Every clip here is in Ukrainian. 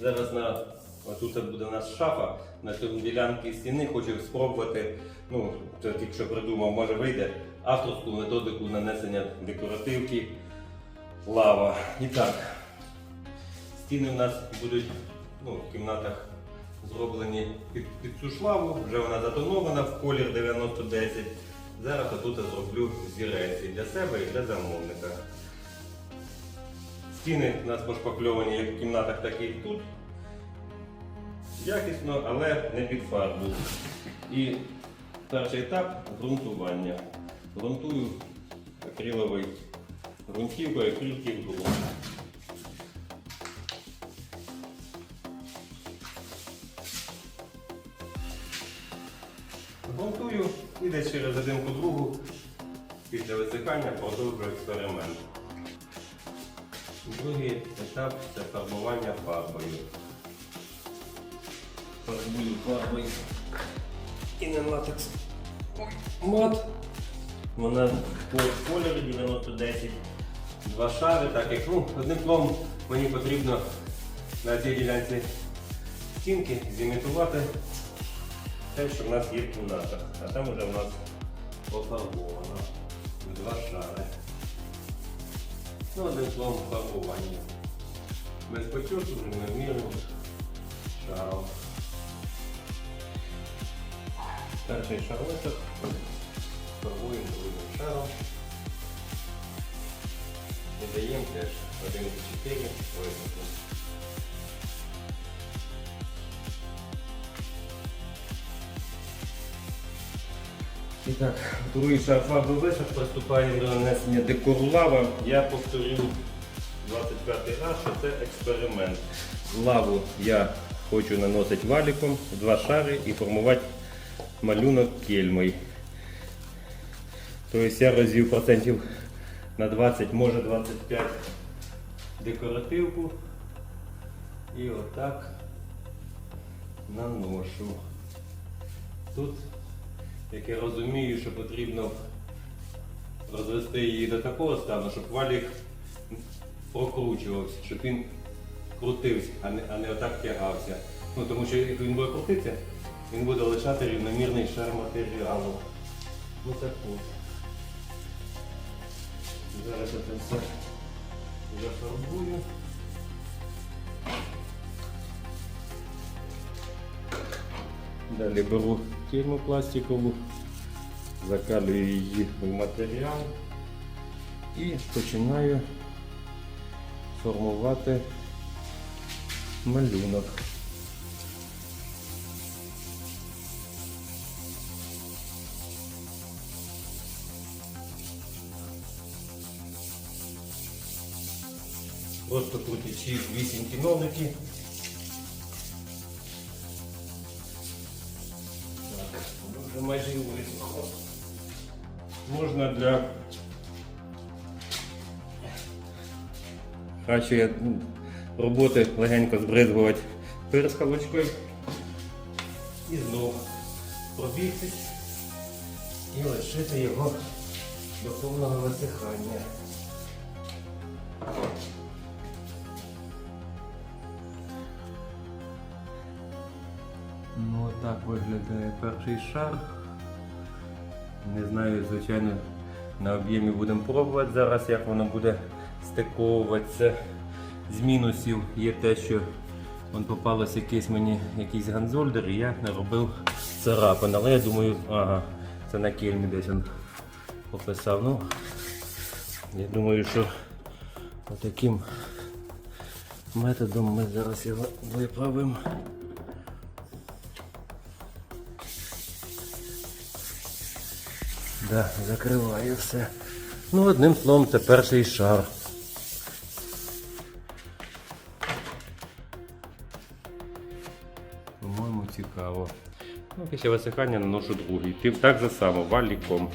Зараз на тут буде у шафа на цьому ділянці стіни. Хочу спробувати. Ну, це тільки що придумав, може вийде авторську методику нанесення декоративки лава. І так, стіни у нас будуть ну, в кімнатах зроблені під, під цю шлаву. Вже вона затонована в колір 9010. Зараз я зроблю зірець і для себе і для замовника. Стіни у нас пошпакльовані як в кімнатах, так і тут. Якісно, але не під фарбу. І перший етап ґрунтування. Грунтую акриловою ґрунтівкою, акрилків ґрунт. Грунтую і десь через годинку другу після висихання продовжую експеримент. Другий етап це фарбування фарбою. Фарбую фарбою і не латекс. Ой, Мат. Вона по кольорі 9010. Два шари, так як ну, одним словом мені потрібно на цій ділянці стінки зімітувати те, що в нас є в кімнатах. А там вже в нас пофарбовано. Два шари. Ну, одним словом, фарбування. Без потьоту, рівномірним шаром. Перший шарочок фарбуємо другим шаром. І даємо теж 1,4 висновку. І так, другий шар фарби висох, приступаємо до нанесення декору лава. Я повторю 25 раз, що це експеримент. Лаву я хочу наносити валіком, два шари і формувати малюнок кельмою. Тобто я розвів процентів на 20, може 25 декоративку. І отак наношу. Тут як я розумію, що потрібно розвести її до такого стану, щоб валік прокручувався, щоб він крутився, а не, а не отак тягався. Ну, тому що як він буде крутитися, він буде лишати рівномірний шар матеріалу. Ну так от. Зараз я це все зафарбую. Далі беру кельму пластикову, закалюю її в матеріал і починаю формувати малюнок. Просто крутячи 8 кіноники. Вже майже. Можна для кращої м, роботи легенько збризгувати пирскалочкою. І знову пробігтись і лишити його до повного висихання. Ну отак виглядає перший шар. Не знаю, звичайно, на об'ємі будемо пробувати зараз, як воно буде стиковуватися. З мінусів є те, що вон попалось якийсь мені якийсь ганзольдер і я наробив царапин. Але я думаю, ага, це на кельмі десь він пописав. Ну, я думаю, що таким методом ми зараз його виправимо. Да, закриваю все. Ну, одним словом, це перший шар. По-моєму, цікаво. Ну, після висихання наношу другий. Пів так же само, валіком.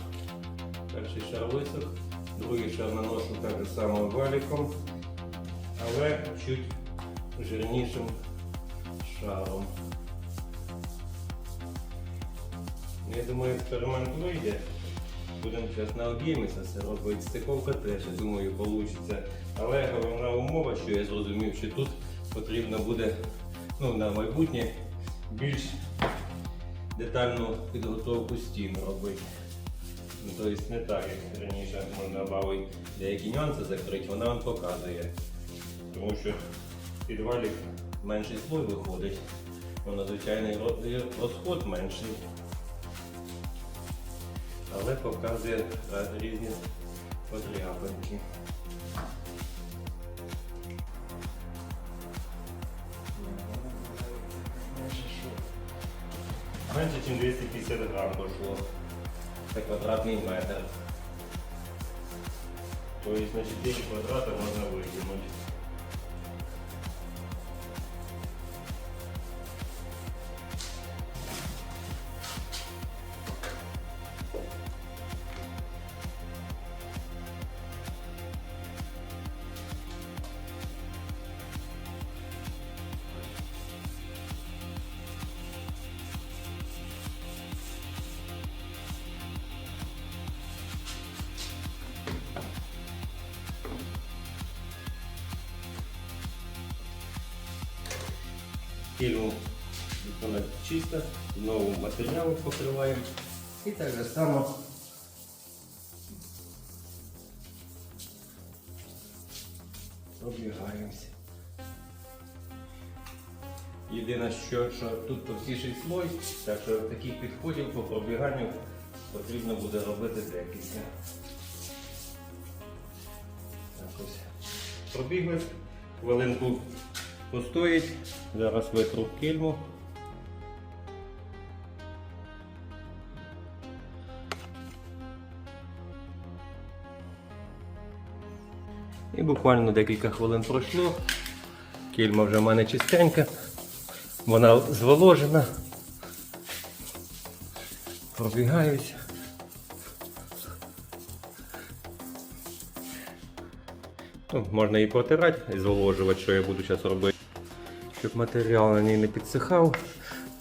Перший шар висох, другий шар наношу так же само валіком, але чуть жирнішим шаром. Я думаю, експеримент вийде. Будемо зараз на це все робити. Стиковка теж, я думаю, вийде. Але головна умова, що я зрозумів, що тут потрібно буде ну, на майбутнє більш детальну підготовку стін робити. Ну, тобто не так, як раніше можна бавити деякі нюанси закрити, вона вам показує. Тому що в підвалі менший слой виходить, воно звичайний розход менший. Але показує е, різні подряпинки. Менше, ніж 250 грам дошло. Це квадратний метр. Тобто на 4 квадрата можна викинути. Фільму вона чиста, знову матеріал покриваємо. І так же само пробігаємося. Єдине, що, що тут товстіший слой, так що таких підходів по пробіганню потрібно буде робити декілька. Так ось. Пробігли, хвилинку постоїть. Зараз витру кільму. І буквально декілька хвилин пройшло. Кільма вже в мене чистенька. Вона зволожена. Пробігаюся. Ну, можна і протирати, і зволожувати, що я буду зараз робити. Щоб матеріал на ній не підсихав,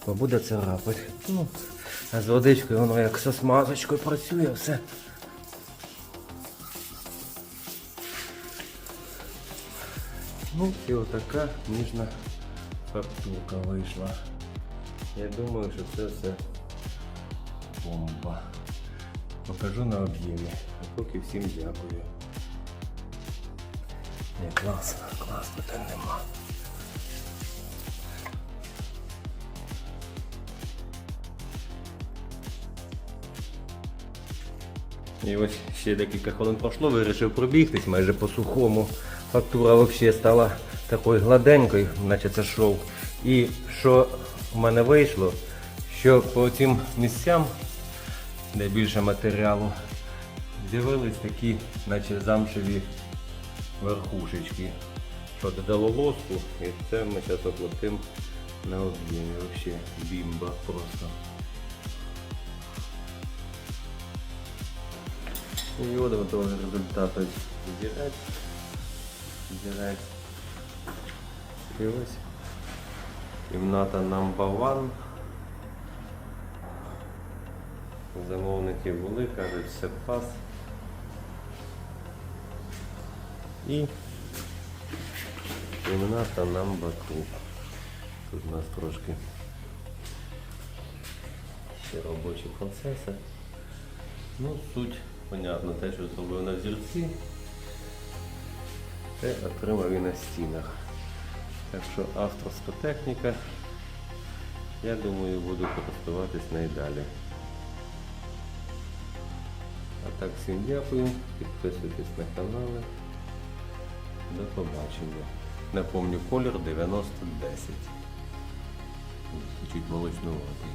бо буде царапати. Ну, а з водичкою воно як зі смазочкою працює все. Ну і отака ніжна фактурка вийшла. Я думаю, що це все бомба. Покажу на об'ємі. А поки всім дякую. Не, класно, клас, питань нема. І ось ще декілька хвилин пройшло, вирішив пробігтись майже по сухому. Фактура взагалі стала такою гладенькою, наче це шов. І що в мене вийшло, що по цим місцям, де більше матеріалу, з'явились такі, наче замшеві верхушечки, що додало лоску, і це ми зараз оплатимо на об'ємі. Взагалі бімба просто. І от готовий результат ось зірать. Зірать. І ось кімната number one. Замовники були, кажуть, все пас. І кімната number two. Тут у нас трошки ще робочі процеси. Ну, суть, понятно, те, що зробив на взірці, те отримав і на стінах. Так що авторська техніка, я думаю, буду користуватись найдалі. А так, всім дякую, підписуйтесь на канали. До побачення. Напомню, колір 9010. Чуть молочнуватий.